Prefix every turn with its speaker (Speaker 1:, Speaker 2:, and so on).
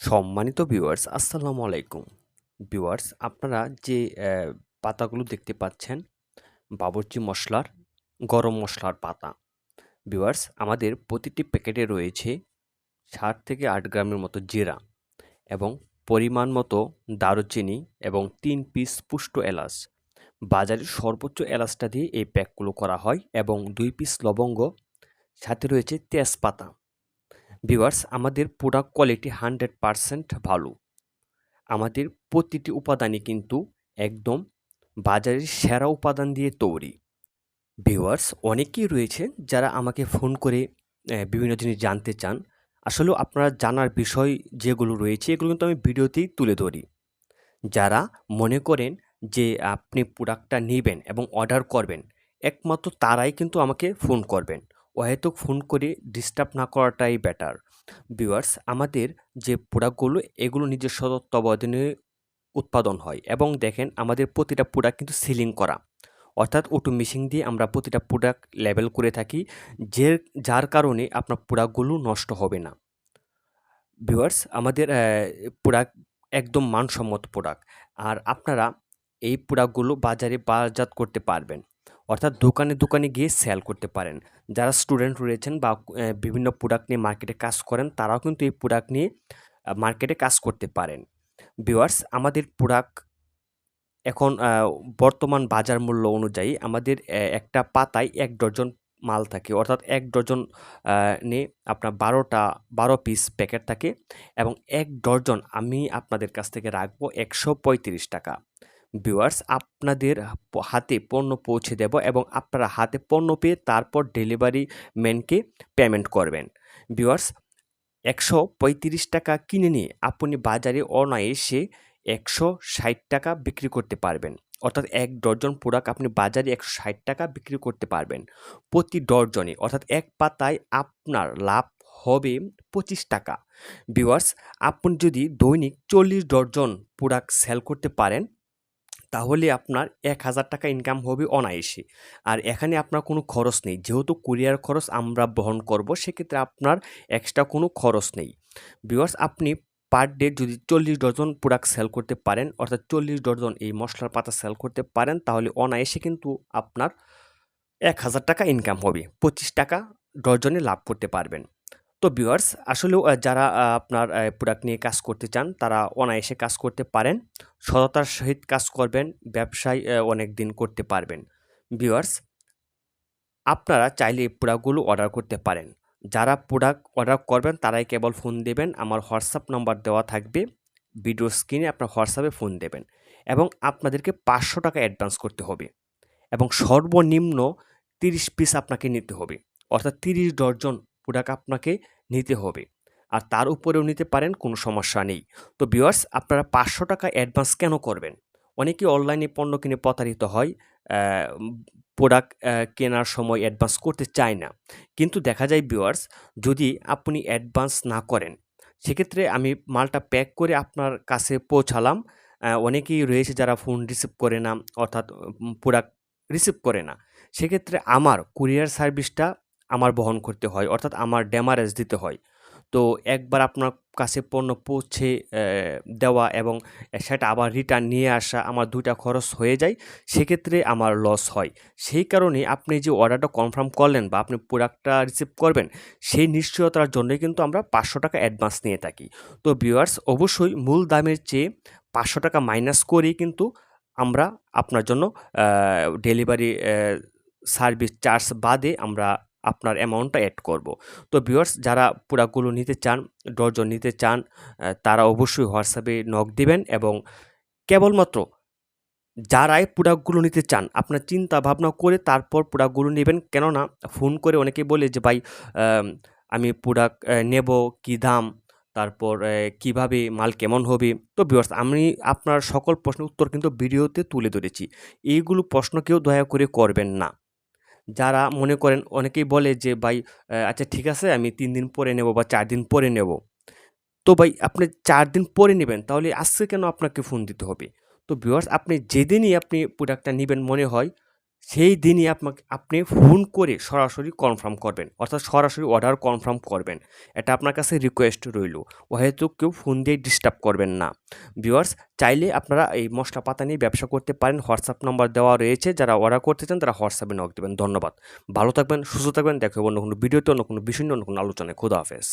Speaker 1: সম্মানিত ভিউয়ার্স আসসালামু আলাইকুম। ভিউয়ার্স আপনারা যে পাতাগুলো দেখতে পাচ্ছেন, বাবুর্চি মশলার, গরম মশলার পাতা। ভিউয়ার্স আমাদের প্রতিটি প্যাকেটে রয়েছে ষাট থেকে আট গ্রামের মতো জিরা এবং পরিমাণ মতো দারুচিনি এবং তিন পিস পুষ্ট এলাচ। বাজারে সর্বোচ্চ এলাচটা দিয়ে এই প্যাকগুলো করা হয় এবং দুই পিস লবঙ্গ, সাথে রয়েছে তেজপাতা। ভিউয়ার্স আমাদের প্রোডাক্ট কোয়ালিটি হান্ড্রেড পারসেন্ট ভালো। আমাদের প্রতিটি উপাদানই কিন্তু একদম বাজারের সেরা উপাদান দিয়ে তৈরি। ভিউয়ার্স অনেকেই রয়েছে যারা আমাকে ফোন করে বিভিন্ন জিনিস জানতে চান। আসলেও আপনারা জানার বিষয় যেগুলো রয়েছে, এগুলো কিন্তু আমি ভিডিওতেই তুলে ধরি। যারা মনে করেন যে আপনি প্রোডাক্টটা নেবেন এবং অর্ডার করবেন, একমাত্র তারাই কিন্তু আমাকে ফোন করবেন। অহেতুক ফোন করে ডিস্টার্ব না করাটাই বেটার ভিউয়ার্স আমাদের যে প্রোডাক্টগুলো এগুলো নিজস্ব তত্ত্বাবধানে উৎপাদন হয় এবং দেখেন আমাদের প্রতিটা প্রোডাক্ট কিন্তু সিলিং করা। অর্থাৎ অটো মেশিন দিয়ে আমরা প্রতিটা প্রোডাক্ট লেবেল করে থাকি, যে, যার কারণে আপনার প্রোডাক্টগুলো নষ্ট হবে না। ভিউয়ার্স আমাদের প্রোডাক্ট একদম মানসম্মত প্রোডাক্ট আর আপনারা এই প্রোডাক্টগুলো বাজারে বাজারজাত করতে পারবেন। অর্থাৎ দোকানে দোকানে গিয়ে সেল করতে পারেন। যারা স্টুডেন্ট রয়েছেন বা বিভিন্ন প্রোডাক্ট নিয়ে মার্কেটে কাজ করেন, তারাও কিন্তু এই প্রোডাক্ট নিয়ে মার্কেটে কাজ করতে পারেন। ভিউয়ার্স আমাদের প্রোডাক্ট এখন বর্তমান বাজার মূল্য অনুযায়ী আমাদের একটা পাতায় এক ডজন মাল থাকে। অর্থাৎ এক ডজন নিয়ে আপনার বারোটা, বারো পিস প্যাকেট থাকে এবং এক ডজন আমি আপনাদের কাছ থেকে রাখব একশো পঁয়ত্রিশ টাকা। ভিউয়ার্স আপনাদের হাতে পণ্য পৌঁছে দেব এবং আপনারা হাতে পণ্য পেয়ে তারপর ডেলিভারি ম্যানকে পেমেন্ট করবেন। ভিউয়ার্স একশো পঁয়ত্রিশ টাকা কিনে নিয়ে আপনি বাজারে অনায়াসে একশো ষাট টাকা বিক্রি করতে পারবেন। অর্থাৎ এক ডজন প্রোডাক্ট আপনি বাজারে একশো ষাট টাকা বিক্রি করতে পারবেন প্রতি ডজনে। অর্থাৎ এক পাতায় আপনার লাভ হবে পঁচিশ টাকা। ভিউয়ার্স আপনি যদি দৈনিক চল্লিশ ডজন প্রোডাক্ট সেল করতে পারেন তাহলে আপনার এক হাজার টাকা ইনকাম হবে অনায়াসে। আর এখানে আপনার কোনো খরচ নেই। যেহেতু কুরিয়ার খরচ আমরা বহন করব, সেক্ষেত্রে আপনার এক্সট্রা কোনো খরচ নেই। বিকজ আপনি পার ডে যদি চল্লিশ ডজন প্রোডাক্ট সেল করতে পারেন, অর্থাৎ চল্লিশ ডজন এই মশলার পাতা সেল করতে পারেন, তাহলে অনায়াসে কিন্তু আপনার এক হাজার টাকা ইনকাম হবে। পঁচিশ টাকা ডজনে লাভ করতে পারবেন। তো ভিউয়ার্স আসলেও যারা আপনার প্রোডাক্ট নিয়ে কাজ করতে চান, তারা অনায়াসে কাজ করতে পারেন। সততার সহিত কাজ করবেন, ব্যবসায় অনেক দিন করতে পারবেন। ভিউয়ার্স আপনারা চাইলে এই প্রোডাক্টগুলো অর্ডার করতে পারেন। যারা প্রোডাক্ট অর্ডার করবেন, তারাই কেবল ফোন দেবেন, আমার হোয়াটসঅ্যাপ নাম্বার দেওয়া থাকবে ভিডিও স্ক্রিনে আপনার হোয়াটসঅ্যাপে ফোন দেবেন এবং আপনাদেরকে পাঁচশো টাকা অ্যাডভান্স করতে হবে এবং সর্বনিম্ন তিরিশ পিস আপনাকে নিতে হবে। অর্থাৎ তিরিশ ডজন প্রোডাক্ট আপনাকে নিতে হবে। আর তার উপরেও নিতে পারেন, কোনো সমস্যা নেই। তো ভিউয়ার্স, আপনারা পাঁচশো টাকা অ্যাডভান্স কেন করবেন? অনেকে অনলাইনে পণ্য কিনে প্রতারিত হয় প্রোডাক্ট কেনার সময় অ্যাডভান্স করতে চায় না। কিন্তু দেখা যায় ভিউয়ার্স, যদি আপনি অ্যাডভান্স না করেন, সেক্ষেত্রে আমি মালটা প্যাক করে আপনার কাছে পৌঁছালাম। অনেকেই রয়েছে যারা ফোন রিসিভ করে না, অর্থাৎ প্রোডাক্ট রিসিভ করে না। সেক্ষেত্রে আমার কুরিয়ার সার্ভিসটা আমার বহন করতে হয়, অর্থাৎ আমার ড্যামারেজ দিতে হয়। তো একবার আপনার কাছে পণ্য পৌঁছে দেওয়া এবং সেটা আবার রিটার্ন নিয়ে আসা আমার দুইটা খরচ হয়ে যায়, সেক্ষেত্রে আমার লস হয়। সেই কারণে আপনি যে অর্ডারটা কনফার্ম করলেন বা আপনি প্রোডাক্টটা রিসিভ করবেন, সেই নিশ্চয়তার জন্যই কিন্তু আমরা পাঁচশো টাকা অ্যাডভান্স নিয়ে থাকি। তো ভিউয়ার্স অবশ্যই মূল দামের চেয়ে পাঁচশো টাকা মাইনাস করেই কিন্তু আমরা আপনার জন্য ডেলিভারি সার্ভিস চার্জ বাদে আমরা আপনার অ্যামাউন্টটা অ্যাড করব। তো ভিউয়ার্স যারা প্রোডাক্টগুলো নিতে চান ডজন নিতে চান তারা অবশ্যই হোয়াটসঅ্যাপে নক দিবেন এবং কেবলমাত্র যারাই প্রোডাক্টগুলো নিতে চান, আপনার চিন্তা ভাবনা করে তারপর প্রোডাক্টগুলো নেবেন। কেননা ফোন করে অনেকে বলে যে, ভাই, আমি প্রোডাক্ট নেব, কী দাম? তারপর কীভাবে মাল কেমন হবে? তো ভিউয়ার্স আমি আপনার সকল প্রশ্নের উত্তর কিন্তু ভিডিওতে তুলে ধরেছি। এইগুলো প্রশ্ন কেউ দয়া করে করবেন না। যারা মনে করেন অনেকেই বলে যে, ভাই আচ্ছা ঠিক আছে, আমি তিন দিন পরে নেব বা চার দিন পরে নেব। তো ভাই, আপনি চার দিন পরে নেবেন, তাহলে আজকে কেন আপনাকে ফোন দিতে হবে? তো ভিউয়ার্স আপনি যেদিনই আপনি প্রোডাক্টটা নেবেন মনে হয় সেই দিনই আপনাকে, আপনি ফোন করে সরাসরি কনফার্ম করবেন, অর্থাৎ সরাসরি অর্ডার কনফার্ম করবেন। এটা আপনার কাছে রিকোয়েস্ট রইল। হয়তো কেউ ফোন দিয়ে ডিস্টার্ব করবেন না। ভিউয়ার্স চাইলে আপনারা এই মশলা পাতা নিয়ে ব্যবসা করতে পারেন। হোয়াটসঅ্যাপ নাম্বার দেওয়া রয়েছে। যারা অর্ডার করতে চান, তারা হোয়াটসঅ্যাপে নক দেবেন। ধন্যবাদ। ভালো থাকবেন, সুস্থ থাকবেন। দেখো অন্য কোনো ভিডিওতে, অন্য কোনো বিষয় নিয়ে, অন্য কোনো আলোচনায়। খোদা হাফেজ।